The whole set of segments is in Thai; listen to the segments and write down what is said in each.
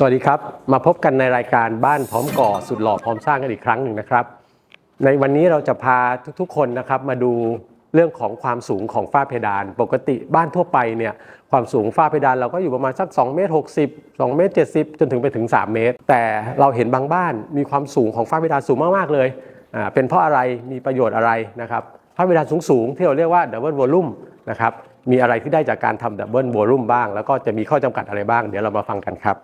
สวัสดีครับ มาพบกันในรายการบ้านพร้อมก่อสุดหล่อพร้อมสร้างกันอีกครั้งหนึ่งนะครับ ในวันนี้เราจะพาทุกๆคนนะครับมาดูเรื่องของความสูงของฝ้าเพดาน ปกติบ้านทั่วไปเนี่ยความสูงฝ้าเพดานเราก็อยู่ประมาณสัก2เมตร60 2เมตร70 จนถึงไปถึง 3 เมตร แต่เราเห็นบางบ้านมีความสูงของฝ้าเพดานสูงมากๆเลยอ่าเป็นเพราะอะไรมีประโยชน์อะไรนะครับฝ้าเพดานสูงๆที่เราเรียกว่าดับเบิลวอลลุ่มนะครับมีอะไรที่ได้จากการทำดับเบิลวอลลุ่มบ้าง แล้วก็จะมีข้อจำกัดอะไรบ้าง เดี๋ยวเรามาฟังกันครับ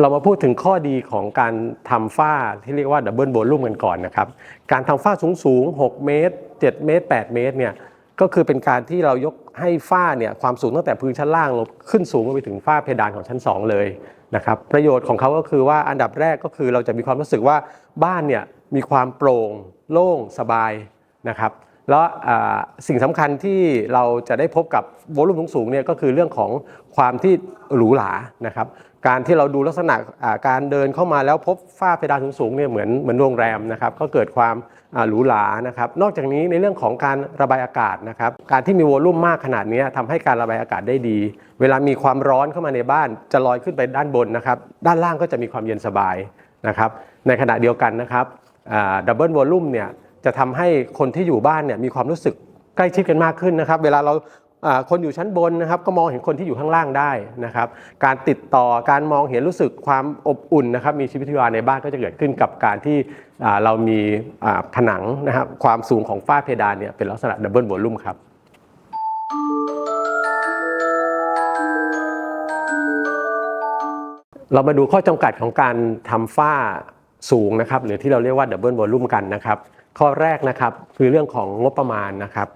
เรามาพูดถึงข้อดีของการทำฝ้าที่เรียกว่าดับเบิลโบลุ่มกันก่อนนะครับ การทำฝ้าสูงสูง6เมตร 7 เมตร 8 เมตรเนี่ยก็คือเป็นการที่เรายกให้ฝ้าเนี่ยความสูงตั้งแต่พื้นชั้นล่างลงขึ้นสูงไปถึงฝ้าเพดานของชั้น 2 เลยนะครับประโยชน์ของเขาก็คือว่าอันดับแรกก็คือเราจะมีความรู้สึกว่าบ้านเนี่ยมีความโปร่ง โล่งสบายนะครับ แล้วสิ่งสำคัญที่เราจะได้พบกับโวลูมสูงๆเนี่ยก็คือเรื่องของความที่หรูหรานะครับ การที่เราดูลักษณะการเดินเข้ามาแล้วพบฝ้าเพดานสูงๆเนี่ยเหมือนเหมือนโรงแรมนะครับก็เกิดความหรูหรานะครับ นอกจากนี้ในเรื่องของการระบายอากาศนะครับ การที่มีโวลูมมากขนาดนี้ทำให้การระบายอากาศได้ดี เวลามีความร้อนเข้ามาในบ้านจะลอยขึ้นไปด้านบนนะครับ ด้านล่างก็จะมีความเย็นสบายนะครับ ในขณะเดียวกันนะครับดับเบิลโวลลูมเนี่ย จะทำให้คนที่อยู่บ้านเนี่ยมีความรู้สึกใกล้ชิดกันมากขึ้นนะครับ เวลาเราคนอยู่ชั้นบนนะครับก็มองเห็นคนที่อยู่ข้างล่างได้นะครับ การติดต่อการมองเห็นรู้สึกความอบอุ่นนะครับ มีชีวิตชีวาในบ้านก็จะเกิดขึ้นกับการที่เรามีผนังนะครับความสูงของฝ้าเพดานเนี่ยเป็นลักษณะดับเบิลวอลลุ่มครับเรามาดูข้อจำกัดของการทำฝ้า สูงนะครับหรือที่เราเรียกว่าดับเบิลวอลลุ่มกันนะครับข้อแรกนะครับคือเรื่องของงบประมาณนะครับ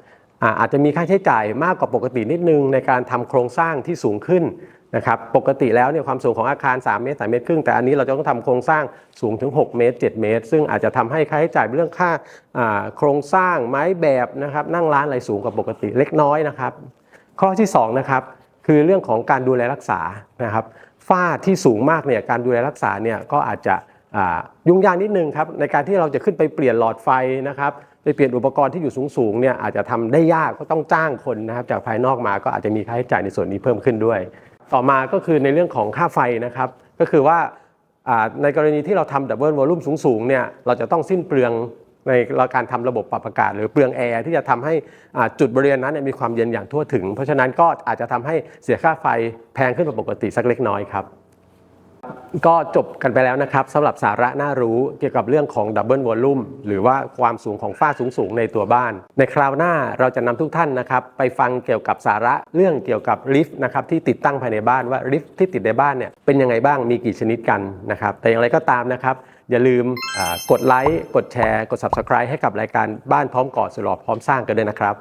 อาจจะมีค่าใช้จ่ายมากกว่าปกตินิดนึงในการทำโครงสร้างที่สูงขึ้นนะครับปกติแล้วเนี่ยความสูงของอาคาร 3 เมตร3เมตรครึ่งแต่อันนี้เราจะต้องทำโครงสร้างสูงถึง 6 เมตร 7 เมตร ซึ่งอาจจะทำให้ค่าใช้จ่ายเรื่องค่าโครงสร้างไม้แบบนะครับนั่งร้านอะไรสูงกว่าปกติเล็กน้อยนะครับข้อที่สองนะครับคือเรื่องของการดูแลรักษานะครับฝ้าที่สูงมากเนี่ยการดูแลรักษาเนี่ยก็อาจจะ ยุ่งยากนิดนึงครับในการที่เราจะขึ้นไปเปลี่ยนหลอดไฟนะครับไปเปลี่ยนอุปกรณ์ที่อยู่สูงๆเนี่ยอาจจะทำได้ยากก็ต้องจ้างคนนะครับจากภายนอกมาก็อาจจะมีค่าใช้จ่ายในส่วนนี้เพิ่มขึ้นด้วย ต่อมาก็คือในเรื่องของค่าไฟนะครับ ก็คือว่าในกรณีที่เราทำดับเบิลวอลลุ่มสูงๆเนี่ยเราจะต้องสิ้นเปลืองในการทำระบบปรับอากาศ หรือเปลืองแอร์ที่จะทำให้จุดบริเวณนั้นนมีความเย็นอย่างทั่วถึง เพราะฉะนั้นก็อาจจะทำให้เสียค่าไฟแพงขึ้นกว่าปกติสักเล็กน้อยครับ ก็จบกันไปแล้วนะครับสำหรับสาระน่ารู้เกี่ยวกับเรื่องของดับเบิลวอลลุ่มหรือว่าความสูงของฝ้าสูงๆในตัวบ้าน ในคราวหน้าเราจะนำทุกท่านนะครับไปฟังเกี่ยวกับสาระเรื่องเกี่ยวกับลิฟต์นะครับที่ติดตั้งภายในบ้านว่าลิฟต์ที่ติดในบ้านเนี่ยเป็นยังไงบ้างมีกี่ชนิดกันนะครับแต่อย่างไรก็ตามนะครับอย่าลืมกดไลค์กดแชร์ กด Subscribe ให้กับรายการบ้านพร้อมก่อสลอพร้อมสร้างกันด้วยนะครับ